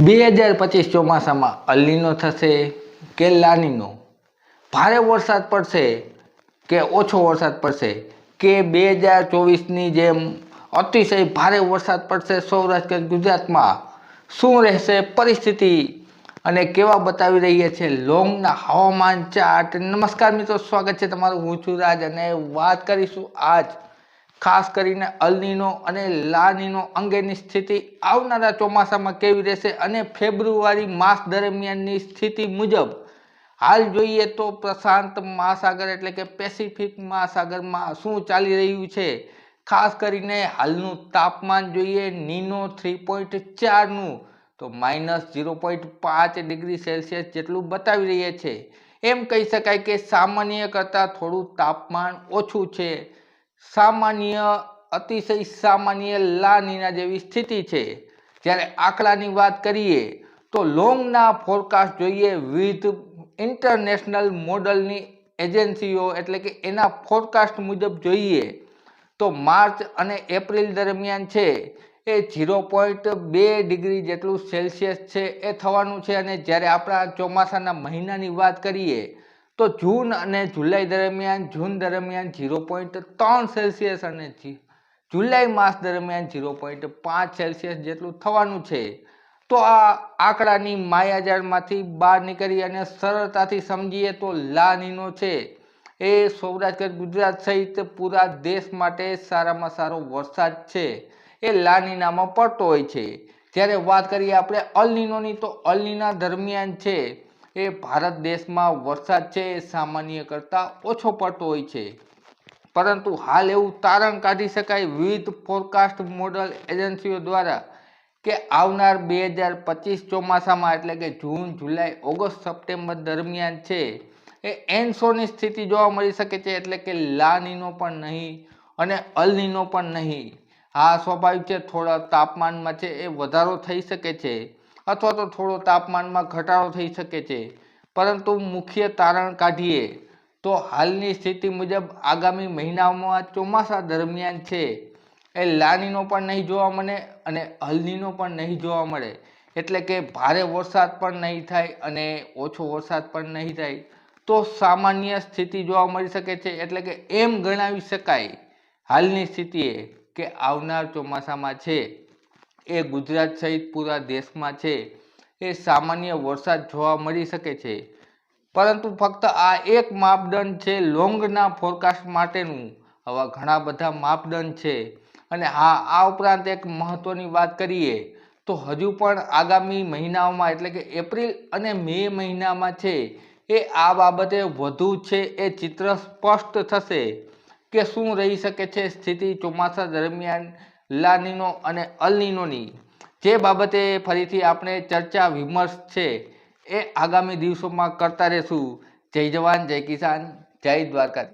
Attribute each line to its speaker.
Speaker 1: બે હજાર પચીસ ચોમાસામાં અલ્લીનો થશે કે લાનીનો? ભારે વરસાદ પડશે કે ઓછો વરસાદ પડશે? કે બે હજાર ચોવીસની જેમ અતિશય ભારે વરસાદ પડશે સૌરાષ્ટ્ર કે ગુજરાતમાં? શું રહેશે પરિસ્થિતિ? અને કેવા બતાવી રહ્યા છે લોંગના હવામાન ચાર્ટ? નમસ્કાર મિત્રો, સ્વાગત છે તમારું હું છું રાજ અને વાત કરીશું આજ ખાસ કરીને અલનીનો અને લાનીનો અંગેની સ્થિતિ આવનારા ચોમાસામાં કેવી રહેશે અને ફેબ્રુઆરી માસ દરમિયાનની સ્થિતિ મુજબ, હાલ જોઈએ તો પ્રશાંત મહાસાગર એટલે કે પેસિફિક મહાસાગરમાં શું ચાલી રહ્યું છે? ખાસ કરીને હાલનું તાપમાન જોઈએ, નીનો થ્રી પોઈન્ટ ચારનું, તો માઇનસ ઝીરો પોઈન્ટ પાંચ ડિગ્રી સેલ્સિયસ જેટલું બતાવી રહ્યા છે. એમ કહી શકાય કે સામાન્ય કરતાં થોડું તાપમાન ઓછું છે. સામાન્ય, અતિશય સામાન્ય લાનીના જેવી સ્થિતિ છે. જ્યારે આંકડાની વાત કરીએ, તો લોંગના ફોરકાસ્ટ જોઈએ વિવિધ ઇન્ટરનેશનલ મોડલની એજન્સીઓ એટલે કે એના ફોરકાસ્ટ મુજબ જોઈએ, તો માર્ચ અને એપ્રિલ દરમિયાન છે, એ ઝીરો પોઈન્ટ બે ડિગ્રી જેટલું સેલ્સિયસ છે, એ થવાનું છે. અને જ્યારે આપણા ચોમાસાના મહિનાની વાત કરીએ તો જૂન અને જુલાઈ દરમિયાન, જૂન દરમિયાન ઝીરો પોઈન્ટ ત્રણ સેલ્સિયસ અને જુલાઈ માસ દરમિયાન ઝીરો પોઈન્ટ પાંચ સેલ્સિયસ જેટલું થવાનું છે. તો આ આંકડાની માયાજાળમાંથી બહાર નીકળી અને સરળતાથી સમજીએ તો લાનીનો છે. એ સૌરાષ્ટ્ર, ગુજરાત સહિત પૂરા દેશ માટે સારામાં સારો વરસાદ છે. એ લાનીનામાં પડતો હોય છે. જ્યારે વાત કરીએ આપણે અલનીનોની તો અલનીના દરમિયાન છે. એ ભારત દેશમાં વરસાદ છે એ સામાન્ય કરતાં ઓછો પડતો હોય છે. પરંતુ હાલ એવું તારણ કાઢી શકાય વિવિધ ફોરકાસ્ટ મોડલ એજન્સીઓ દ્વારા કે આવનાર બે હજાર પચીસ ચોમાસામાં એટલે કે જૂન, જુલાઈ, ઓગસ્ટ, સપ્ટેમ્બર દરમિયાન છે એ એનસોની સ્થિતિ જોવા મળી શકે છે એટલે કે લાનીનો પણ નહીં અને અલનીનો પણ નહીં. હા, સ્વાભાવિક છે, થોડા તાપમાનમાં છે એ વધારો થઈ શકે છે. અથવા તો થોડો તાપમાનમાં ઘટાડો થઈ શકે છે. પરંતુ મુખ્ય તારણ કાઢીએ તો હાલની સ્થિતિ મુજબ આગામી મહિનાઓમાં ચોમાસા દરમિયાન છે. એ લાનીનો પણ નહીં જોવા મળે અને હલનીનો પણ નહીં જોવા મળે. એટલે કે ભારે વરસાદ પણ નહીં થાય અને ઓછો વરસાદ પણ નહીં થાય. તો સામાન્ય સ્થિતિ જોવા મળી શકે છે એટલે કે એમ ગણાવી શકાય હાલની સ્થિતિએ કે આવનાર ચોમાસામાં છે. એ ગુજરાત સહિત પૂરા દેશમાં છે. એ સામાન્ય વરસાદ જોવા મળી શકે છે. પરંતુ ફક્ત આ એક માપદંડ છે લોંગના ફોરકાસ્ટ માટેનું. આવા ઘણા બધા માપદંડ છે. અને હા, આ ઉપરાંત એક મહત્ત્વની વાત કરીએ તો હજુ પણ આગામી મહિનાઓમાં એટલે કે એપ્રિલ અને મે મહિનામાં છે એ આ બાબતે વધુ છે એ ચિત્ર સ્પષ્ટ થશે કે શું રહી શકે છે સ્થિતિ ચોમાસા દરમિયાન લાનીનો અને અલનીનોની. જે બાબતે ફરીથી આપણે ચર્ચા વિમર્શ છે એ આગામી દિવસોમાં કરતા રહેશું. જય જવાન, જય કિસાન, જય દ્વારકા